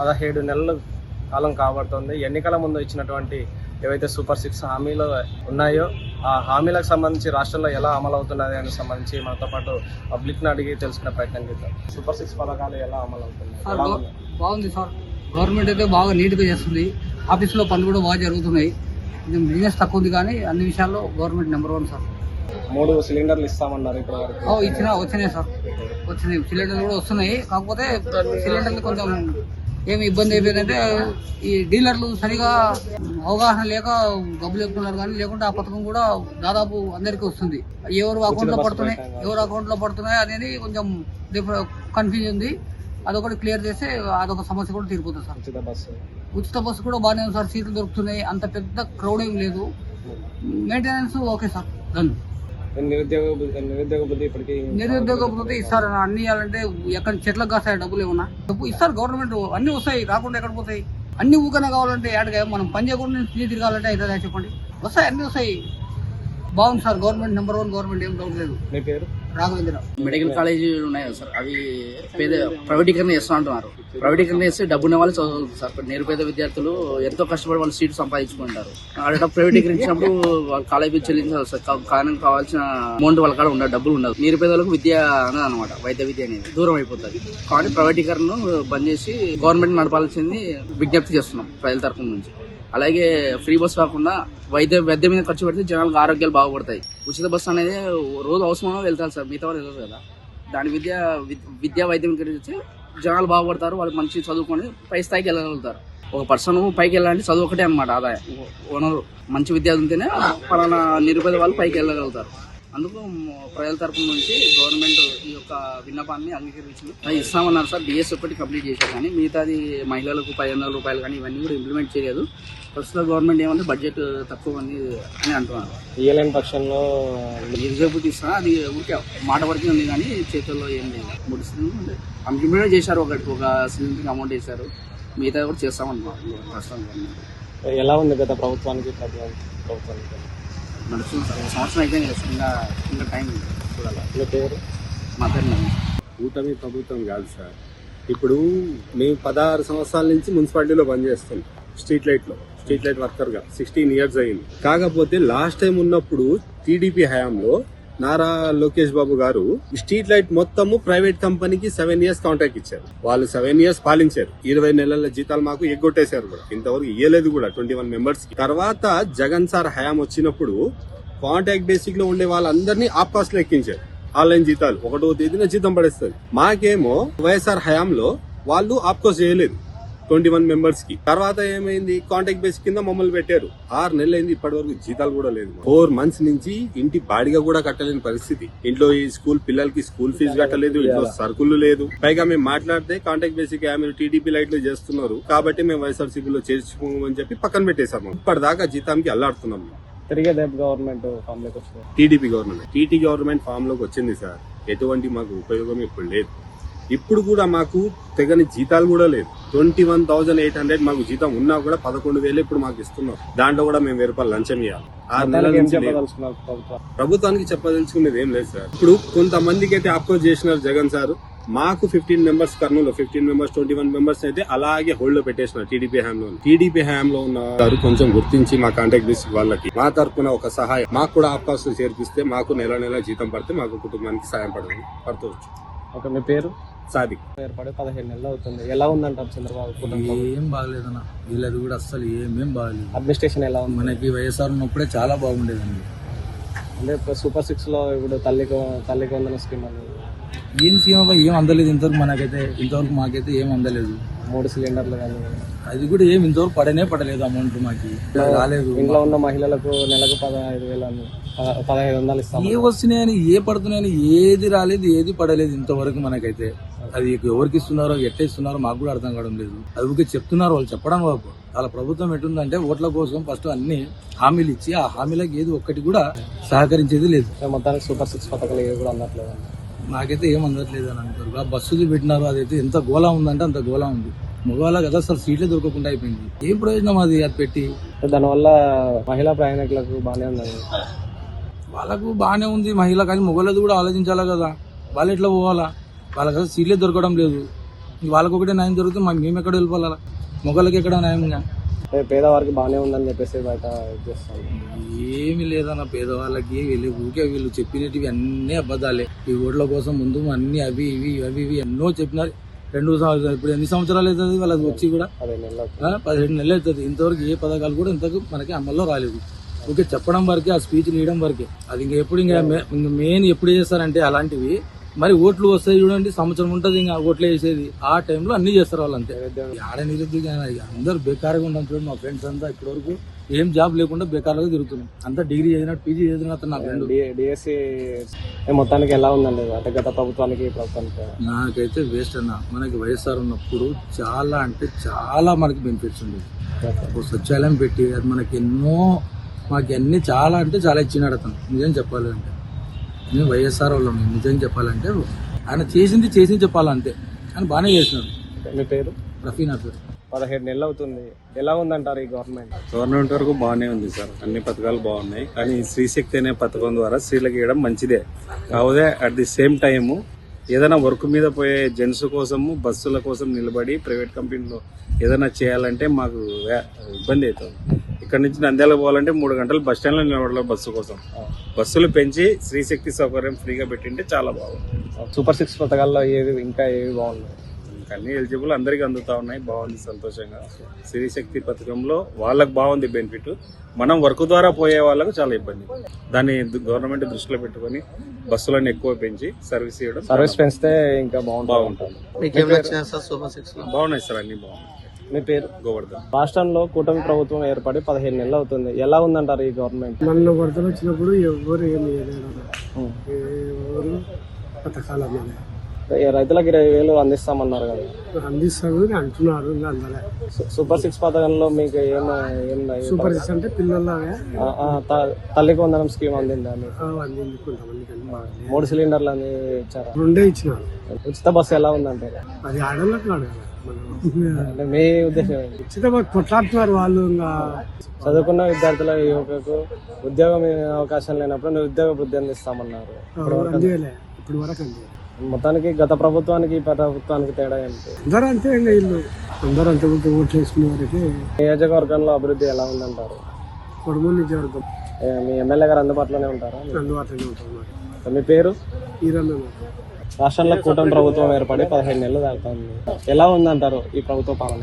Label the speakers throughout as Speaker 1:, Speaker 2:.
Speaker 1: పదహేడు నెలల కాలం కాబడుతుంది. ఎన్నికల ముందు ఇచ్చినటువంటి ఏవైతే సూపర్ సిక్స్ హామీలు ఉన్నాయో ఆ హామీలకు సంబంధించి రాష్ట్రంలో ఎలా అమలు అవుతున్నది అని సంబంధించి మనతో పాటు పబ్లిక్ని అడిగి తెలుసుకునే ప్రయత్నం చేద్దాం. సూపర్ సిక్స్ పథకాలు ఎలా అమలు అవుతున్నాయి?
Speaker 2: బాగుంది సార్. గవర్నమెంట్ అయితే బాగా నీట్గా చేస్తుంది. ఆఫీస్లో పనులు కూడా బాగా జరుగుతున్నాయి. బిజినెస్ తక్కువ ఉంది కానీ అన్ని విషయాల్లో గవర్నమెంట్ నెంబర్ వన్ సార్.
Speaker 1: మూడు సిలిండర్లు ఇస్తామన్నారు
Speaker 2: ఓ, ఇచ్చినా వచ్చినాయి సార్. వచ్చినాయి. సిలిండర్లు కూడా వస్తున్నాయి. కాకపోతే సిలిండర్లు కొంచెం ఏమి ఇబ్బంది అయిపోయిందంటే ఈ డీలర్లు సరిగా అవగాహన లేక డబ్బులు చెప్తున్నారు కానీ లేకుంటే ఆ పథకం కూడా దాదాపు అందరికీ వస్తుంది. ఎవరు అకౌంట్లో పడుతున్నాయి ఎవరు అకౌంట్లో పడుతున్నాయి అనేది కొంచెం కన్ఫ్యూజ్ ఉంది. అదొకటి క్లియర్ చేస్తే అదొక సమస్య కూడా తీరిపోతుంది సార్.
Speaker 1: ఉచిత బస్సు.
Speaker 2: ఉచిత బస్సు కూడా బాగానే ఉంది సార్ సీట్లు దొరుకుతున్నాయి. అంత పెద్ద క్రౌడ్ ఏం లేదు. Maintenance okay sir. డన్
Speaker 1: నిరుద్యోగ నిరుద్యోగ బుద్ధి ఇప్పటికీ
Speaker 2: నిరుద్యోగ వృత్తి ఇస్తారు. అన్ని ఇవ్వాలంటే ఎక్కడ చెట్లకు కాస్తాయి డబ్బులు ఏమన్నా? డబ్బు ఇస్తారు గవర్నమెంట్. అన్ని వస్తాయి రాకుండా ఎక్కడ పోతాయి? అన్ని ఊకనే కావాలంటే ఏడగా మనం పని చేయకుండా తిరిగి తిరగాలంటే అవుతుందా చెప్పండి? వస్తాయి అన్ని వస్తాయి. బాగుంది sir government number one government ఏం డౌట్ లేదు.
Speaker 1: మీ పేరు?
Speaker 2: రాఘవేంద్రరావు.
Speaker 3: మెడికల్ కాలేజీ ఉన్నాయి కదా సార్. అవి పేద ప్రైవేటీకరణ చేస్తా అంటున్నారు. ప్రైవేటీకరణ చేస్తే డబ్బున్న వాళ్ళు చదువుతుంది సార్. నిరుపేద విద్యార్థులు ఎంతో కష్టపడి వాళ్ళు సీట్ సంపాదించుకుంటారు. అక్కడ ప్రైవేటీకరించినప్పుడు వాళ్ళు కాలేజీ చెల్లించాలి సార్ కావాల్సిన అమౌంట్ వాళ్ళ కాడ ఉండదు డబ్బులు ఉండదు నిరుపేదలకు విద్య అనేది అనమాట వైద్య విద్య అనేది దూరం అయిపోతుంది. కానీ ప్రైవేటీకరణను బంద్ చేసి గవర్నమెంట్ నడపాల్సింది విజ్ఞప్తి చేస్తున్నాం ప్రజల తరఫున నుంచి. అలాగే ఫ్రీ బస్ కాకుండా వైద్య వైద్య మీద ఖర్చు పెడితే జనాలకు ఆరోగ్యాలు బాగుపడతాయి. ఉచిత బస్సు అనేది రోజు అవసరమో వెళ్తారు సార్? మిగతా వాళ్ళు వెళ్ళరు కదా. దాని విద్య విద్యా వైద్యం గురించి జనాలు బాగుపడతారు వాళ్ళు మంచి చదువుకొని పై స్థాయికి వెళ్ళగలుగుతారు. ఒక పర్సన్ పైకి వెళ్ళాలంటే చదువు ఒకటే అనమాట ఆదాయం. ఓనరు మంచి విద్య ఉంటేనే పలానా నిరుపేద వాళ్ళు పైకి వెళ్ళగలుగుతారు. అందుకు ప్రజల తరపు నుంచి గవర్నమెంట్ ఈ యొక్క విన్నపాన్ని అంగీకరించింది. ఇస్తామన్నారు సార్ డిఎస్ ఒకటి కంప్లీట్ చేశారు కానీ మిగతాది మహిళలకు పది వందల రూపాయలు కానీ ఇవన్నీ కూడా ఇంప్లిమెంట్ చేయలేదు. ప్రస్తుత గవర్నమెంట్ ఏమంటే బడ్జెట్ తక్కువ ఉంది అని అంటున్నారు.
Speaker 1: ఇయ్యలేని పక్షంలో
Speaker 3: ఎగ్జాంపుల్ ఇస్తున్నా అది ఊరికే మాట వరకే ఉంది కానీ చేతుల్లో ఏం లేదు. మూడు సిలిండర్ ఇంప్లిమెంట్ చేశారు ఒకటి ఒక సిలిండర్కి అమౌంట్ వేశారు. మిగతా కూడా చేస్తామన్నారు ప్రస్తుతం గవర్నమెంట్.
Speaker 1: ఎలా ఉంది గత ప్రభుత్వానికి ప్రభుత్వానికి?
Speaker 3: నడుస్తుంది సార్ ఒక సంవత్సరం అయిపోయింది కదా సార్. ఇంకా ఇంకా టైం చూడాలి
Speaker 1: పేరు
Speaker 3: మా పేరు నవీన్.
Speaker 4: కూటమి ప్రభుత్వం కాదు సార్ ఇప్పుడు మేము పదహారు సంవత్సరాల నుంచి మున్సిపాలిటీలో పనిచేస్తాం స్ట్రీట్ లైట్లో స్ట్రీట్ లైట్ వర్కర్గా సిక్స్టీన్ ఇయర్స్ అయింది కాకపోతే లాస్ట్ టైం ఉన్నప్పుడు టీడీపీ హయాంలో నారా లోకేష్ బాబు గారు స్ట్రీట్ లైట్ మొత్తము ప్రైవేట్ కంపెనీకి సెవెన్ ఇయర్స్ కాంట్రాక్ట్ ఇచ్చారు. వాళ్ళు సెవెన్ ఇయర్స్ పాలించారు. ఇరవై నెలల జీతాలు మాకు ఎగ్గొట్టేశారు కూడా. ఇంతవరకు ఇయ్యలేదు కూడా ట్వంటీ వన్ మెంబర్స్ తర్వాత జగన్ సార్ హయాం వచ్చినప్పుడు కాంట్రాక్ట్ బేసిక్లో ఉండే వాళ్ళందరినీ ఆప్ కాస్ట్లో ఎక్కించారు. ఆన్లైన్ జీతాలు. ఒకటో తేదీన జీతం పడేస్తుంది. మాకేమో వైఎస్ఆర్ హయాంలో వాళ్ళు ఆప్కోస్ చేయలేదు. ట్వంటీ వన్ మెంబర్స్కి. తర్వాత ఏమైంది? కాంటాక్ట్ బేస్ కింద మమ్మల్ని పెట్టారు. ఆరు నెలలు అయింది ఇప్పటి వరకు జీతాలు కూడా లేదు. ఫోర్ మంత్స్ నుంచి ఇంటి బాడిగా కూడా కట్టలేని పరిస్థితి. ఇంట్లో ఈ స్కూల్ పిల్లలకి స్కూల్ ఫీజు కట్టలేదు ఇంట్లో సరుకులు లేదు. పైగా మేము మాట్లాడితే కాంటాక్ట్ బేసిక్ మీరు టీడీపీ లైట్లో చేస్తున్నారు. కాబట్టి మేము వైఎస్ఆర్సీపీలో చేర్చుకోమని చెప్పి పక్కన పెట్టేశాము ఇప్పటిదాకా జీతానికి అల్లాడుతున్నాం.
Speaker 1: తిరిగే గవర్నమెంట్ ఫామ్లోకి వచ్చింది
Speaker 4: టీడీపీ గవర్నమెంట్ టీటీ గవర్నమెంట్ ఫామ్లోకి వచ్చింది సార్. ఎటువంటి మాకు ఉపయోగం ఇప్పుడు లేదు. ఇప్పుడు కూడా మాకు తెగని జీతాలు కూడా లేదు. Twenty one thousand eight hundred మాకు జీతం ఉన్నా కూడా పదకొండు వేలు ఇప్పుడు మాకు ఇస్తున్నారు. దాంట్లో కూడా మేము వెయ్యి రూపాయలు లంచం ఇవ్వాలి ఆరు నెలల
Speaker 1: మొత్తానికి ఏం
Speaker 4: నుంచి ప్రభుత్వానికి చెప్పదలుచుకునేది ఏం లేదు సార్. ఇప్పుడు కొంతమందికి అయితే అప్రోచ్ చేసినారు జగన్ సార్. మాకు fifteen members Kurnool fifteen members twenty one members అయితే అలాగే హోల్డ్లో పెట్టేసినారు టీడీపీ హ్యాంలో. టీడీపీ హ్యాంలో ఉన్న వారు కొంచెం గుర్తించి మా కాంటాక్ట్ చేసి వాళ్ళకి మా తరపున ఒక సహాయం మాకు కూడా అవకాశం చేర్పిస్తే మాకు నెల నెల జీతం పడితే మాకు కుటుంబానికి సాయం పడదు పడుతుంది
Speaker 1: ఓకే మీ పేరు?
Speaker 4: సాదిక్
Speaker 1: ఏర్పడి పదిహేను నెలలు అవుతుంది. ఎలా ఉందంటారు చంద్రబాబు
Speaker 5: ఏం బాగలేదన్న. వీళ్ళది కూడా అస్సలు ఏమేం బాగలేదు.
Speaker 1: అడ్మినిస్ట్రేషన్ ఎలా ఉంది?
Speaker 5: మనకి వైఎస్ఆర్ ఉన్నప్పుడే చాలా బాగుండేదండి.
Speaker 1: అంటే సూపర్ సిక్స్లో ఇప్పుడు తల్లికి తల్లికి వందన స్కీమ్
Speaker 5: ఏం సీమ ఏం అందలేదు ఇంతవరకు మనకైతే. ఇంతవరకు మాకైతే ఏం అందలేదు.
Speaker 1: మూడు సిలిండర్లు కానీ.
Speaker 5: అది కూడా ఏం ఇంతవరకు పడనే పడలేదు అమౌంట్ మాకి. రాలేదు.
Speaker 1: ఇంట్లో ఉన్న మహిళలకు నెలకు పదహైదు వేలు పదహైదు వందలు ఇస్తాం.
Speaker 5: ఏ వస్తున్నాయని ఏ పడుతున్నాయని ఏది రాలేదు ఏది పడలేదు ఇంతవరకు మనకైతే. అది ఎవరికి ఇస్తున్నారో ఎట్లా ఇస్తున్నారో మాకు కూడా అర్థం కావడం లేదు. అది ఊరికే చెప్తున్నారు వాళ్ళు చెప్పడం వరకు. వాళ్ళ ప్రభుత్వం ఎటుందంటే ఓట్ల కోసం ఫస్ట్ అన్ని హామీలు ఇచ్చి ఆ హామీలకు ఏది ఒక్కటి కూడా సహకరించేది లేదు.
Speaker 1: మొత్తానికి సూపర్ సిక్స్ పథకాలు ఏవి కూడా అందట్లేదు
Speaker 5: నాకైతే ఏం అందట్లేదు అని అంటారు. ఆ బస్సులు పెట్టినారు అదైతే ఎంత గోలా ఉందంటే అంత గోలా ఉంది. మగవాళ్ళ కదా అసలు సీట్లే దొరకకుండా అయిపోయింది. ఏం ప్రయోజనం అది అది పెట్టి?
Speaker 1: దానివల్ల మహిళా ప్రయాణికులకు బాగానే ఉందండి
Speaker 5: వాళ్ళకు బాగానే ఉంది మహిళ కానీ మొగలది కూడా ఆలోచించాలా కదా? వాళ్ళు ఎట్లా పోవాలా? వాళ్ళకి అసలు సీట్లే దొరకడం లేదు. వాళ్ళకి ఒకటే న్యాయం జరుగుతుంది మేము ఎక్కడ వెళ్ళిపోవాలా? మొగలకి ఎక్కడ న్యాయంగా
Speaker 1: పే- పేదవారికి బాగానే ఉందని చెప్పేసి బయట చేస్తాను
Speaker 5: ఏమి లేదన్న పేదవాళ్ళకి వీళ్ళు ఊకే వీళ్ళు చెప్పినవి అన్ని అబద్ధాలే. ఈ ఓట్ల కోసం ముందు అన్ని అవి ఇవి అవి ఇవి ఎన్నో చెప్పినారు. రెండు సంవత్సరాలు ఇప్పుడు ఎన్ని సంవత్సరాలు అవుతుంది వాళ్ళకి వచ్చి కూడా? పదిహేడు నెలలు అవుతుంది. ఇంతవరకు ఏ పథకాలు కూడా ఇంతకు మనకి అమల్లో రాలేదు. ఓకే చెప్పడం వరకే ఆ స్పీచ్ ఇవ్వడం వరకే. అది ఇంకా ఎప్పుడు ఇంకా మెయిన్ ఎప్పుడు చేస్తారంటే అలాంటివి మరి ఓట్లు వస్తాయి చూడండి సంవత్సరం ఉంటుంది ఇంకా ఓట్లు వేసేది. ఆ టైంలో అన్ని చేస్తారు వాళ్ళు అంతే ఆడ నిరుద్యోగం అందరూ బేకారుగా ఉంటాం చూడండి మా ఫ్రెండ్స్ అంతా ఇప్పటి వరకు ఏం జాబ్ లేకుండా బేకారుగా తిరుగుతున్నాం అంతా డిగ్రీ చదివినట్టు పీజీ చదివినట్టు నా ఫ్రెండ్.
Speaker 1: డిఎస్సి మొత్తానికి ఎలా ఉందండి? అంటే గత ప్రభుత్వానికి
Speaker 5: నాకైతే వేస్ట్ అన్న. మనకి వైఎస్ఆర్ ఉన్నప్పుడు చాలా అంటే చాలా మనకి బెనిఫిట్స్ ఉండేది ఒక సచివాలయం పెట్టి అది మనకి ఎన్నో మాకు అన్ని చాలా అంటే చాలా ఇచ్చినాడు అతను. నిజం చెప్పాలంటే. మేము వైఎస్ఆర్ వాళ్ళం మేము నిజం చెప్పాలంటే ఆయన చేసింది చేసింది చెప్పాలంతే. ఆయన బాగానే చేసినాడు
Speaker 1: మీ పేరు?
Speaker 5: రఫీ నా పేరు.
Speaker 1: పదహేడు నెలలు అవుతుంది. ఎలా ఉందంటారు ఈ గవర్నమెంట్
Speaker 4: గవర్నమెంట్ వరకు బాగానే ఉంది సార్. అన్ని పథకాలు బాగున్నాయి. కానీ శ్రీశక్తి అనే పథకం ద్వారా స్త్రీలకు ఇవ్వడం మంచిదే. కాకపోతే అట్ ది సేమ్ టైము ఏదైనా వర్క్ మీద పోయే జెంట్స్ కోసము బస్సుల కోసం నిలబడి ప్రైవేట్ కంపెనీలో ఏదైనా చేయాలంటే మాకు ఇబ్బంది అవుతుంది. ఇక్కడ నుంచి నంద్యాల పోవాలంటే మూడు గంటలు బస్ స్టాండ్లో నిలబడాలి బస్సు కోసం. బస్సులు పెంచి శ్రీశక్తి సౌకర్యం ఫ్రీగా పెట్టింటే చాలా బాగుంది.
Speaker 1: సూపర్ సిక్స్ పథకాల్లో ఏవి ఇంకా ఏవి బాగున్నాయి?
Speaker 4: ఇంకా అన్ని ఎలిజిబుల్ అందరికీ అందుతా ఉన్నాయి. బాగుంది సంతోషంగా. శ్రీశక్తి పథకంలో వాళ్ళకి బాగుంది బెనిఫిట్ మనం వర్క్ ద్వారా పోయే వాళ్ళకు చాలా ఇబ్బంది. దాన్ని గవర్నమెంట్ దృష్టిలో పెట్టుకొని బస్సులను ఎక్కువ పెంచి సర్వీస్ ఇవ్వడం
Speaker 1: సర్వీస్ పెంచితే ఇంకా బాగుంటుంది.
Speaker 4: బాగుంటుంది. బాగున్నాయి సార్ అన్ని బాగున్నాయి.
Speaker 1: మీ పేరు?
Speaker 4: గోవర్ధన్.
Speaker 1: రాష్ట్రంలో కూటమి ప్రభుత్వం ఏర్పడి పదిహేను నెలలు అవుతుంది. ఎలా ఉందంటారు ఈ గవర్నమెంట్
Speaker 6: మొన్న వరదలు వచ్చినప్పుడు ఎవరు ఏమి పథకాలు
Speaker 1: రైతులకు ఇరవై వేలు అందిస్తామన్నారు కదా.
Speaker 6: అందిస్తాను అని అంటున్నారు
Speaker 1: సూపర్ సిక్స్ పథకంలో మీకు ఏం ఏం
Speaker 6: సూపర్ సిక్స్ అంటే
Speaker 1: త- తల్లికి వందనం స్కీమ్ అందిందా
Speaker 6: అందింది
Speaker 1: మూడు సిలిండర్లు అని ఇచ్చారా?
Speaker 6: రెండే ఇచ్చినారు.
Speaker 1: ఉచిత బస్సు ఎలా ఉందంటారు?
Speaker 6: అది అడగాలి.
Speaker 1: అంటే మీ ఉద్దేశం
Speaker 6: కొట్లాడుతున్నారు వాళ్ళు ఇంకా.
Speaker 1: చదువుకున్న విద్యార్థుల యువకులకు ఉద్యోగం అవకాశం లేనప్పుడు నిరుద్యోగ వృద్ధి అందిస్తామన్నారు.
Speaker 6: అందేలే ఇప్పుడు వరకు అందే
Speaker 1: మొత్తానికి గత ప్రభుత్వానికి ఈ ప్రభుత్వానికి తేడా ఏంటి?
Speaker 6: అందరూ అంతే ఇంకా ఇల్లు అందరూ అంతే ఊరికే ఓట్లు వేసుకునే వారికి
Speaker 1: నియోజకవర్గంలో అభివృద్ధి ఎలా ఉందంటారు? మీ ఎమ్మెల్యే గారు అందుబాటులోనే ఉంటారా?
Speaker 6: అందుబాటులోనే ఉంటారు
Speaker 1: మీ పేరు?
Speaker 6: ఈరన్న
Speaker 1: రాష్ట్రంలో కూటమి ప్రభుత్వం ఏర్పడి పదిహేను నెలలు దాటుతుంది ఎలా ఉందంటారు ఈ ప్రభుత్వ పాలన?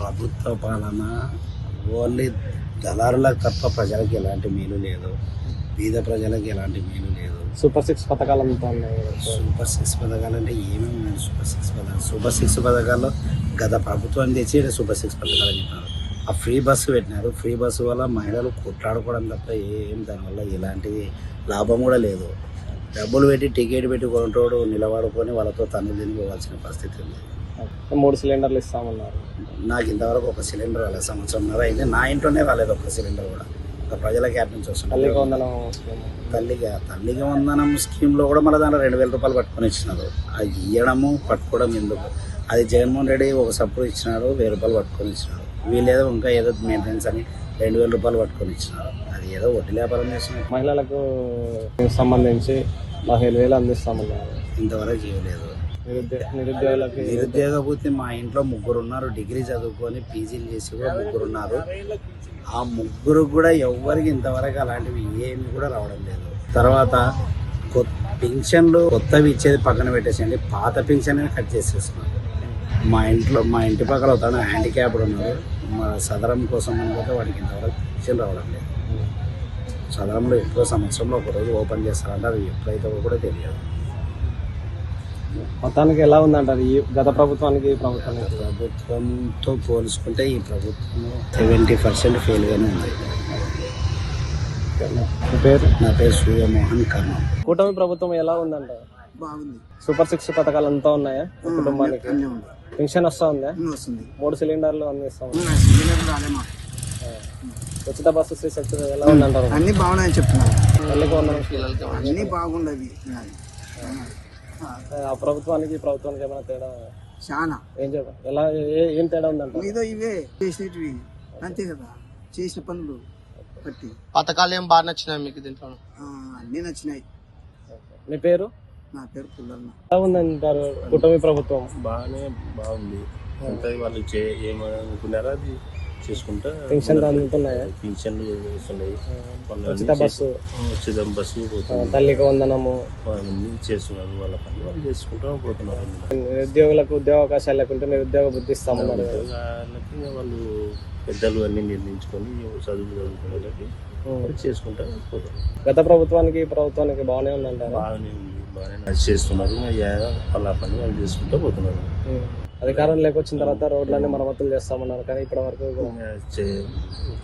Speaker 7: ప్రభుత్వ పాలన ఓన్లీ దళారులకు తప్ప ప్రజలకు ఎలాంటి మేలు లేదు. బీద ప్రజలకు ఎలాంటి మేలు లేదు.
Speaker 1: సూపర్ సిక్స్ పథకాలు కదా.
Speaker 7: సూపర్ సిక్స్ పథకాలు అంటే ఏమేమి ఉన్నాయి సూపర్ సిక్స్ పథకాలు? సూపర్ సిక్స్ పథకాల్లో గత ప్రభుత్వం తెచ్చి సూపర్ సిక్స్ పథకాలు అని చెప్పినారు ఆ ఫ్రీ బస్సు పెట్టినారు. ఫ్రీ బస్సు వల్ల మహిళలు కొట్లాడుకోవడం తప్ప ఏం దానివల్ల ఎలాంటి లాభం కూడా లేదు. డబ్బులు పెట్టి టికెట్ పెట్టి కొంటోడు నిలబడుకొని వాళ్ళతో తన్ను తినిపోవాల్సిన పరిస్థితి ఉంది
Speaker 1: మూడు సిలిండర్లు ఇస్తామన్నారు.
Speaker 7: నాకు ఇంతవరకు ఒక సిలిండర్ రాలేదు. సంవత్సరంన్నర అయితే నా ఇంట్లోనే రాలేదు ఒక సిలిండర్ కూడా. ఒక ప్రజల క్యాబ్ నుంచి వస్తుంది
Speaker 1: తల్లికి వందనం స్కీమ్.
Speaker 7: తల్లిగా తల్లికి వందనం స్కీమ్లో కూడా మళ్ళీ దాంట్లో రెండు వేల రూపాయలు పట్టుకొని ఇచ్చినారు. అది ఇవ్వడము పట్టుకోవడం ఎందుకు? అది జగన్మోహన్ రెడ్డి ఒక సప్పుడు ఇచ్చినాడు వెయ్యి రూపాయలు పట్టుకొని ఇచ్చినాడు వీళ్ళేదో ఇంకా ఏదో మెయింటెనెన్స్ అని రెండు వేల రూపాయలు పట్టుకొని ఇచ్చినారు. అది ఏదో వడ్డీ వ్యాపారం చేస్తున్నారు.
Speaker 1: మహిళలకు సంబంధించి పదిహేను వేలు అందిస్తామన్నారు.
Speaker 7: ఇంతవరకు చేయలేదు.
Speaker 1: నిరుద్యోగ నిరుద్యోగులకి
Speaker 7: నిరుద్యోగ పోతే మా ఇంట్లో ముగ్గురు ఉన్నారు డిగ్రీ చదువుకొని పీజీలు చేసి కూడా ముగ్గురు ఉన్నారు ఆ ముగ్గురు కూడా ఎవ్వరికి ఇంతవరకు అలాంటివి ఏమి కూడా రావడం లేదు. తర్వాత కొత్త పింఛన్లు కొత్తవి ఇచ్చేది పక్కన పెట్టేసేయండి పాత పింఛన్ కట్ చేసేస్తున్నారు. మా ఇంట్లో మా ఇంటి పక్కన ఒక హ్యాండిక్యాప్డ్ ఉన్నారు మా సదరం కోసం అనుకుంటే వాడికి ఇంతవరకు పింఛన్ రావడం లేదు. సదరంలో ఎప్పుడో సంవత్సరంలో ఒక రోజు ఓపెన్ చేస్తారంటే అది ఎప్పుడైతే కూడా తెలియదు.
Speaker 1: మొత్తానికి ఎలా ఉందంటారు? ఈ గత ప్రభుత్వానికి ప్రభుత్వానికి?
Speaker 7: ప్రభుత్వంతో పోల్చుకుంటే ఈ ప్రభుత్వం సెవెంటీ పర్సెంట్ ఫెయిల్గానే ఉంది.
Speaker 1: పేరు?
Speaker 7: నా పేరు సూర్యమోహన్ కర్ణం
Speaker 1: కూటమి ప్రభుత్వం ఎలా ఉందంటారు
Speaker 6: బాగుంది.
Speaker 1: సూపర్ సిక్స్ పథకాలు అంతా ఉన్నాయా? కుటుంబానికి?
Speaker 6: ఉంది
Speaker 1: పెన్షన్ వస్తా ఉందా?
Speaker 6: వస్తుంది.
Speaker 1: మూడు సిలిండర్లు అందిస్తాం
Speaker 6: సిలిండర్ మాకు.
Speaker 1: ఉచిత బస్సు శ్రీ శక్తి ఎలా ఉందంటారు?
Speaker 6: అన్ని బాగున్నాయని చెప్తున్నారు.
Speaker 1: తల్లికి వందనం
Speaker 6: అన్ని బాగుండవి
Speaker 1: ఆ ప్రభుత్వానికి ఈ ప్రభుత్వానికి ఏమైనా తేడా?
Speaker 6: చాలా
Speaker 1: ఏం చెప్ప ఎలా ఏ- ఏం తేడా ఉందంటారు?
Speaker 6: ఏదో ఇవే చేసినవి అంతే కదా. చేసిన పనులు బట్టి.
Speaker 8: పథకాలు ఏం బాగా నచ్చినాయి మీకు దీంట్లో?
Speaker 6: ఆ, అన్నీ నచ్చినాయి.
Speaker 1: మీ పేరు?
Speaker 9: నా పేరు పుల్లన్న.
Speaker 1: ఎలా ఉందంటారు కూటమి ప్రభుత్వం?
Speaker 8: బాగానే బాగుంది. అంతా వాళ్ళు చే ఏమనుకున్నారో అది. చేసుకుంటా
Speaker 1: అందుతున్నాయా
Speaker 8: పింఛన్లు వస్తున్నాయి.
Speaker 1: ఉచిత బస్సు.
Speaker 8: ఉచిత బస్సు
Speaker 1: తల్లికి వందనము.
Speaker 8: వాళ్ళని చేస్తున్నారు. వాళ్ళ పని వాళ్ళు చేసుకుంటూ పోతున్నారు
Speaker 1: నిరుద్యోగులకు ఉద్యోగ అవకాశాలు లేకుంటే నిరుద్యోగ బుద్ధి ఇస్తామన్నారు కదా.
Speaker 8: వాళ్ళకి ఇంకా వాళ్ళు పెద్దలు అన్ని నిర్ణయించుకొని చదువు చదువుకునే వాళ్ళకి వాళ్ళు చేసుకుంటా పోతున్నారు.
Speaker 1: గత ప్రభుత్వానికి ప్రభుత్వానికి బాగానే ఉందంటారా?
Speaker 8: బాగానే ఉంది. బాగానే చేస్తున్నారు. వాళ్ళ పని వాళ్ళు చేసుకుంటూ పోతున్నారు.
Speaker 1: అధికారం లేకొచ్చిన తర్వాత రోడ్లన్నీ మరమ్మతులు చేస్తామన్నారు కానీ ఇప్పటి వరకు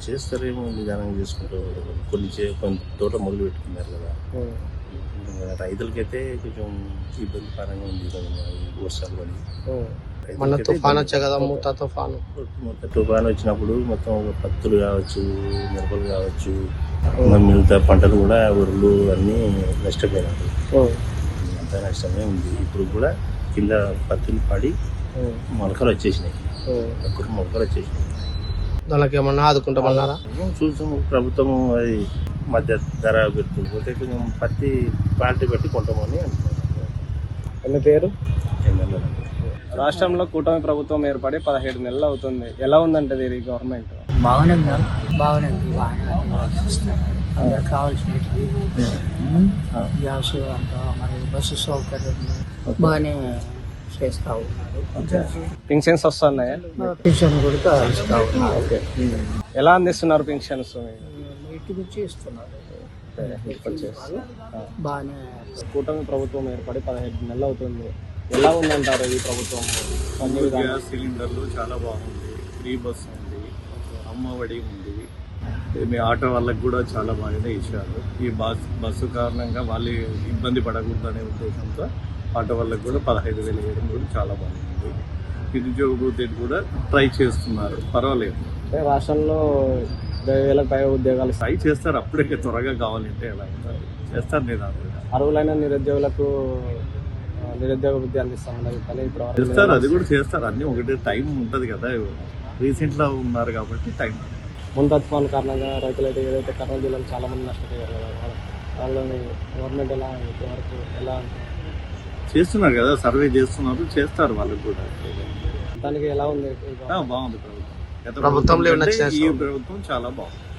Speaker 8: చేస్తారేమో నిదానంగా చేసుకుంటూ పోతున్నారు. కొన్ని చే కొన్ని తోట మొదలు పెట్టుకున్నారు కదా రైతులకైతే కొంచెం ఇబ్బంది పరంగా ఉంది వర్షాలు పడి. మొన్న తుఫాన్ వచ్చా కదా
Speaker 1: మూత తుఫాను
Speaker 8: మొత్తం తుఫాన్ వచ్చినప్పుడు మొత్తం పత్తులు కావచ్చు మిరపలు కావచ్చు మిగతా పంటలు కూడా ఉరులు అన్నీ నష్టపోయినారు. అంతా నష్టమే ఉంది ఇప్పుడు కూడా కింద పత్తులు పడి. మొలకలు వచ్చేసినాయి. అక్కడ మొలకలు వచ్చేసినాయి.
Speaker 1: దానికి ఏమన్నా ఆదుకుంటామన్నారా?
Speaker 8: ఏం చూసాం ప్రభుత్వం అది మధ్య ధర పెడుతుంది. పోతే కొంచెం పత్తి క్వాలిటీ పెట్టి కొంటామని
Speaker 1: మీ పేరు? రాష్ట్రంలో కూటమి ప్రభుత్వం ఏర్పడి పదిహేడు నెలలు అవుతుంది. ఎలా ఉందంటే ఇది గవర్నమెంట్?
Speaker 9: బాగానే ఉన్నారు బాగానే ఉంది. బాగానే అందరికి కావాల్సినవి. గ్యాస్ అంతా మరి బస్సు సౌకర్యం బాగానే చేస్తా ఉన్నారు
Speaker 1: పింఛన్స్ వస్తున్నాయా?
Speaker 9: పెన్షన్ కూడా ఇస్తా ఉన్నారు
Speaker 1: ఎలా అందిస్తున్నారు పింఛన్స్
Speaker 9: ఇంటి నుంచి ఇస్తున్నారు. బాగానే
Speaker 1: కూటమి ప్రభుత్వం ఏర్పడి పదిహేడు నెలలు అవుతుంది. ఎలా ఉందంటారు ఈ ప్రభుత్వం?
Speaker 10: గ్యాస్ సిలిండర్లు చాలా బాగుంది. ఫ్రీ బస్ ఉంది. అమ్మఒడి ఉంది. మీ ఆటో వాళ్ళకి కూడా చాలా బాగానే ఇచ్చారు. ఈ బస్ బస్సు కారణంగా వాళ్ళు ఇబ్బంది పడకూడదు అనే ఉద్దేశంతో ఆటో వాళ్ళకి కూడా పదహైదు వేలు వేయడం కూడా చాలా బాగుంది. నిరుద్యోగ వృత్తి కూడా ట్రై చేస్తున్నారు. పర్వాలేదు.
Speaker 1: అంటే రాష్ట్రంలో వేలకు పై ఉద్యోగాలు
Speaker 10: ట్రై చేస్తారు. అప్పుడే త్వరగా కావాలంటే ఎలా చేస్తారు నేను
Speaker 1: అర్హులైన నిరుద్యోగులకు నిరుద్యోగ ఇప్పుడు వరకు
Speaker 10: చేస్తారు. అది కూడా చేస్తారు. అన్ని ఒకటే టైం ఉంటది కదా. రీసెంట్లో ఉన్నారు కాబట్టి టైం.
Speaker 1: ముందు తుఫాన్ కారణంగా రైతులైతే ఏదైతే కర్నూలు జిల్లాలో చాలా మంది నష్టపోయారు కదా వాళ్ళ- వాళ్ళని గవర్నమెంట్ ఎలా ఇప్పటి వరకు ఎలా
Speaker 10: చేస్తున్నారు కదా సర్వే చేస్తున్నారు చేస్తారు వాళ్ళకి కూడా.
Speaker 1: దానికి ఎలా ఉంది?
Speaker 10: బాగుంది ప్రభుత్వం. ఈ? ప్రభుత్వం చాలా బాగుంది.